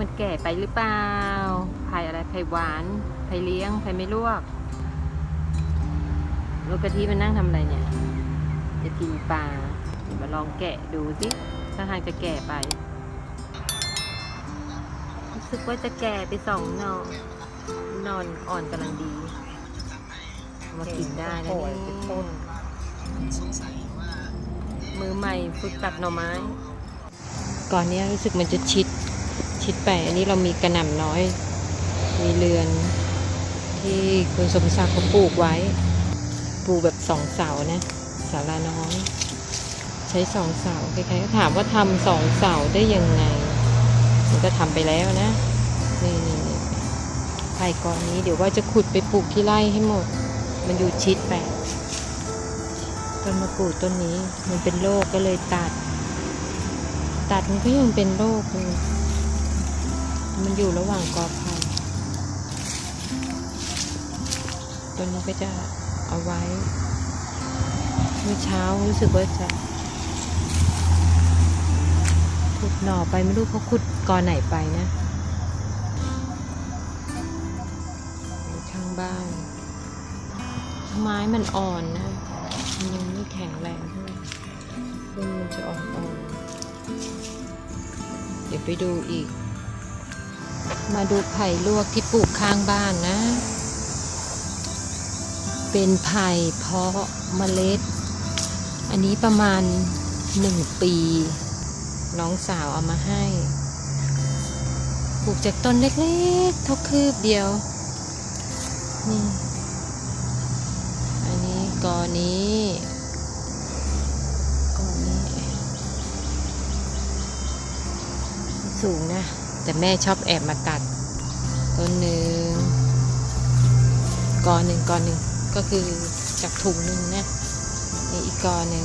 มันแก่ไปหรือเปล่าไผ่อะไรไผ่หวานไผ่เลี้ยงไผ่ไม่ลวกลูกกะทิมันนั่งทำอะไรเนี่ย จะกินปลาเดี๋ยวมาลองแกะดูสิถ้าทางจะแก่ไปรู้สึกว่าจะแก่ไปสองหนอนอนอ่อนกำลังดีเอามากินได้นะโอ้ยเนี่เป็นต้นมือใหม่ฝึกตัดหน่อไม้ ก่อนเนี้ยรู้สึกมันจะชิด ชิดไป อันนี้เรามีกระหน่ำน้อย มีเรือนที่คุณสมศักดิ์เขาปลูกไว้ ปลูกแบบสองเสานะศาลาน้อย ใช้สองเสาใครๆก็ถามว่าทำสองเสาได้ยังไง มันก็ทำไปแล้วนะ นี่นี่ไผ่กอนนี้เดี๋ยวว่าจะขุดไปปลูกที่ไร่ให้หมด มันอยู่ชิดไปต้นมะกรูดต้นนี้มันเป็นโรคก็เลยตัด ตัดมันก็ยังเป็นโรคอยู่ มันอยู่ระหว่างกอไผ่ต้นนี้ก็จะเอาไว้ เมื่อเช้ารู้สึกว่าจะขุดหน่อไปไม่รู้เขาขุดกอไหนไปนะอยู่ข้างบ้านไม้มันอ่อนนะมันยังไม่แข็งแรงเท่าไหร่ต้นมันจะอ่อนๆเดี๋ยวไปดูอีก มาดูไผ่ลวกที่ปลูกข้างบ้านนะ เป็นไผ่เพาะเมล็ด อันนี้ประมาณหนึ่งปี น้องสาวเอามาให้ ปลูกจากต้นเล็กๆเท่าคืบเดียว นี่ อันนี้กอนี้กอนี้ สูงนะ แต่แม่ชอบแอบมาตัด ต้นหนึ่งกอหนึ่งกอหนึ่งก็คือจากถุงหนึ่งนะนี่อีกกอหนึ่ง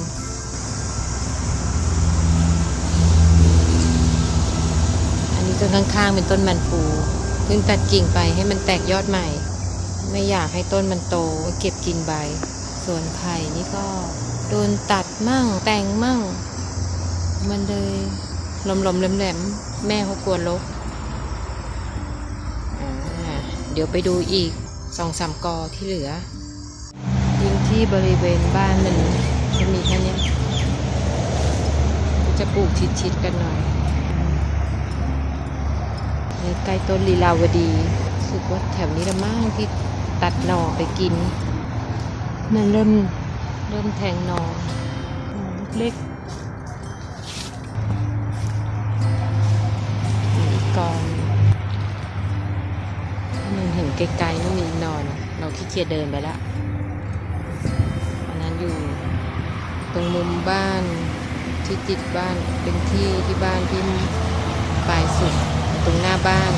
อันนี้ต้นข้างๆเป็นต้นมันปูเพิ่งตัดกิ่งไปให้มันแตกยอดใหม่ ไม่อยากให้ต้นมันโตเก็บกินใบ ส่วนไผ่นี่ก็โดนตัดมั่งแต่งมั่ง มันเลย ลมๆแหลมๆแม่เขากลัวลกอ่าเดี๋ยวไปดูอีกสองสามกอที่เหลือพื้นที่บริเวณบ้านมันจะมีแค่นี้จะปลูกชิดๆกันหน่อยนี่ใกล้ต้นลีลาวดีสึกว่าแถวนี้ละมั่งที่ตัดหน่อไปกิน มันเริ่มเริ่มแทงนอหน่อเล็ก ไกลๆว่ามีนอน เราขี้เกียจเดินไปแล้วอันนั้นอยู่ตรงมุมบ้านที่ติดบ้านเป็นที่ที่บ้านที่ปลายสุดตรงหน้าบ้าน